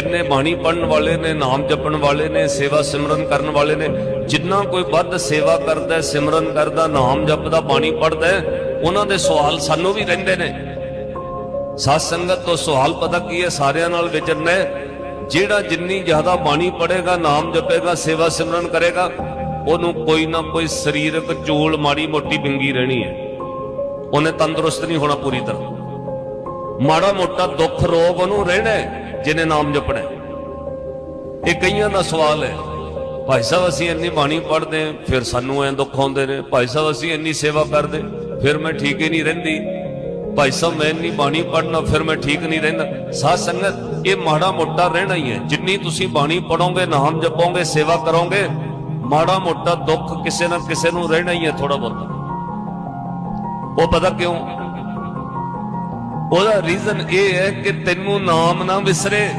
ਜਿੰਨੇ ਬਾਣੀ ਪੜਨ ਵਾਲੇ ਨੇ ਨਾਮ ਜਪਣ ਵਾਲੇ ਨੇ ਸੇਵਾ ਸਿਮਰਨ ਕਰਨ ਵਾਲੇ ਨੇ ਜਿੰਨਾ ਕੋਈ ਵੱਧ ਸੇਵਾ ਕਰਦਾ ਸਿਮਰਨ ਕਰਦਾ ਨਾਮ ਜਪਦਾ ਬਾਣੀ ਪੜਦਾ ਉਹਨਾਂ ਦੇ ਸਵਾਲ ਸਾਨੂੰ ਵੀ ਰਹਿੰਦੇ ਨੇ। ਸਾਧ ਸੰਗਤ ਤੋਂ ਸਵਾਲ ਪਤਾ ਕੀ ਹੈ ਸਾਰਿਆਂ ਨਾਲ ਵਿਚਰਨਾ ਜਿਹੜਾ ਜਿੰਨੀ ਜ਼ਿਆਦਾ ਬਾਣੀ ਪੜੇਗਾ ਨਾਮ ਜਪੇਗਾ ਸੇਵਾ ਸਿਮਰਨ ਕਰੇਗਾ ਉਹਨੂੰ ਕੋਈ ਨਾ ਕੋਈ ਸਰੀਰਕ ਚੋਲ ਮਾੜੀ ਮੋਟੀ ਬਿੰਗੀ ਰਹਿਣੀ ਹੈ। ਉਹਨੇ ਤੰਦਰੁਸਤ ਨਹੀਂ ਹੋਣਾ ਪੂਰੀ ਤਰ੍ਹਾਂ। ਮਾੜਾ ਮੋਟਾ ਦੁੱਖ ਰੋਗ ਉਹਨੂੰ ਰਹਿਣਾ ਹੈ, ਜਿਹਨੇ ਨਾਮ ਜਪਣਾ ਇਹ ਕਈਆਂ ਦਾ ਸਵਾਲ ਹੈ। ਭਾਈ ਸਾਹਿਬ, ਅਸੀਂ ਇੰਨੀ ਬਾਣੀ ਪੜ੍ਹਦੇ ਫਿਰ ਸਾਨੂੰ ਐ ਦੁੱਖ ਆਉਂਦੇ ਨੇ। ਭਾਈ ਸਾਹਿਬ, ਅਸੀਂ ਇੰਨੀ ਸੇਵਾ ਕਰਦੇ, ਫਿਰ ਮੈਂ ਠੀਕ ਹੀ ਨਹੀਂ ਰਹਿੰਦੀ। ਭਾਈ ਸਾਹਿਬ, ਮੈਂ ਇੰਨੀ ਬਾਣੀ ਪੜ੍ਹਨਾ, ਫਿਰ ਮੈਂ ਠੀਕ ਨਹੀਂ ਰਹਿੰਦਾ। ਸਾਧ ਸੰਗਤ, ਇਹ ਮਾੜਾ ਮੋਟਾ ਰਹਿਣਾ ਹੀ ਹੈ। ਜਿੰਨੀ ਤੁਸੀਂ ਬਾਣੀ ਪੜੋਗੇ ਨਾਮ ਜਪੋਗੇ, ਸੇਵਾ ਕਰੋਗੇ, ਮਾੜਾ ਮੋਟਾ ਦੁੱਖ ਕਿਸੇ ਨਾ ਕਿਸੇ ਨੂੰ ਰਹਿਣਾ ਹੀ ਹੈ ਥੋੜਾ ਬਹੁਤ। ਉਹ ਪਤਾ ਕਿਉਂ? ਉਹਦਾ ਰੀਜ਼ਨ ਇਹ ਹੈ ਕਿ ਤੈਨੂੰ ਨਾਮ ਨਾ ਵਿਸਰੇ।